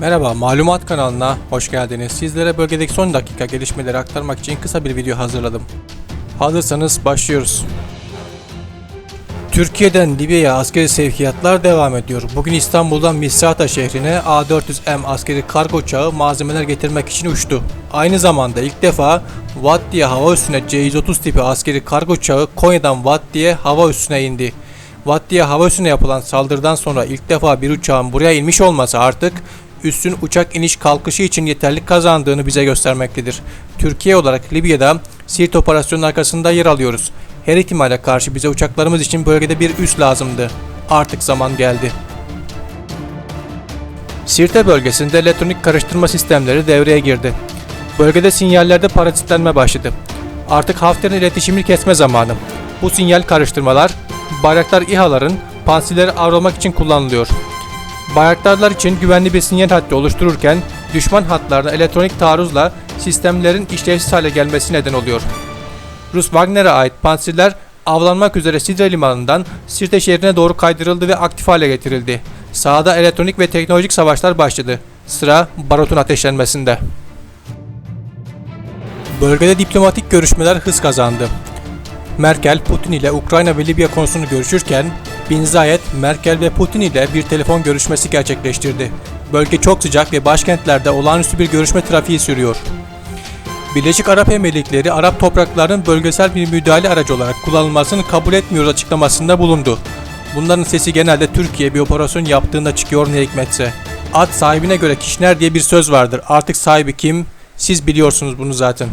Merhaba, Malumat kanalına hoş geldiniz. Sizlere bölgedeki son dakika gelişmeleri aktarmak için kısa bir video hazırladım. Hazırsanız başlıyoruz. Türkiye'den Libya'ya askeri sevkiyatlar devam ediyor. Bugün İstanbul'dan Misrata şehrine A400M askeri kargo uçağı malzemeler getirmek için uçtu. Aynı zamanda ilk defa Vattiye hava üssüne C-130 tipi askeri kargo uçağı Konya'dan Vattiye hava üssüne indi. Vattiye hava üssüne yapılan saldırıdan sonra ilk defa bir uçağın buraya inmiş olması artık üssün uçak iniş kalkışı için yeterlik kazandığını bize göstermektedir. Türkiye olarak Libya'da Siirt operasyonunun arkasında yer alıyoruz. Her ihtimale karşı bize uçaklarımız için bölgede bir üs lazımdı. Artık zaman geldi. Sirte bölgesinde elektronik karıştırma sistemleri devreye girdi. Bölgede sinyallerde parazitlenme başladı. Artık Hafter'in iletişimini kesme zamanı. Bu sinyal karıştırmalar Bayraktar İHA'ların pansiyleri avlamak için kullanılıyor. Bayraktarlar için güvenli bir sinyal hattı oluştururken düşman hatlarına elektronik taarruzla sistemlerin işlevsiz hale gelmesi neden oluyor. Rus Wagner'e ait pansirler avlanmak üzere Sidre limanından Sirte şehrine doğru kaydırıldı ve aktif hale getirildi. Sahada elektronik ve teknolojik savaşlar başladı. Sıra barutun ateşlenmesinde. Bölgede diplomatik görüşmeler hız kazandı. Merkel, Putin ile Ukrayna ve Libya konusunu görüşürken, Bin Zayed, Merkel ve Putin ile bir telefon görüşmesi gerçekleştirdi. Bölge çok sıcak ve başkentlerde olağanüstü bir görüşme trafiği sürüyor. Birleşik Arap Emirlikleri, Arap topraklarının bölgesel bir müdahale aracı olarak kullanılmasını kabul etmiyoruz açıklamasında bulundu. Bunların sesi genelde Türkiye bir operasyon yaptığında çıkıyor ne hikmetse. At sahibine göre kişner diye bir söz vardır. Artık sahibi kim? Siz biliyorsunuz bunu zaten.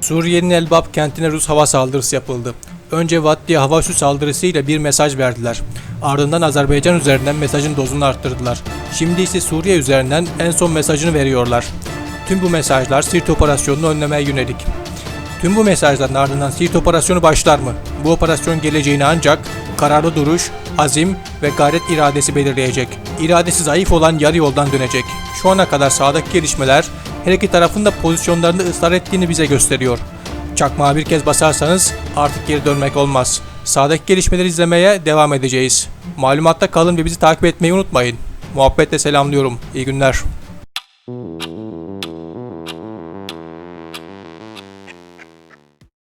Suriye'nin Elbap kentine Rus hava saldırısı yapıldı. Önce Vattiye hava üssü saldırısıyla bir mesaj verdiler. Ardından Azerbaycan üzerinden mesajın dozunu arttırdılar. Şimdi ise Suriye üzerinden en son mesajını veriyorlar. Tüm bu mesajlar Sirt operasyonunu önlemeye yönelik. Tüm bu mesajların ardından Sirt operasyonu başlar mı? Bu operasyon geleceğini ancak kararlı duruş, azim ve gayret iradesi belirleyecek. İradesi zayıf olan yarı yoldan dönecek. Şu ana kadar sahadaki gelişmeler her iki tarafın da pozisyonlarında ısrar ettiğini bize gösteriyor. Çakmağı bir kez basarsanız artık geri dönmek olmaz. Sahadaki gelişmeleri izlemeye devam edeceğiz. Malumatta kalın ve bizi takip etmeyi unutmayın. Muhabbetle selamlıyorum. İyi günler.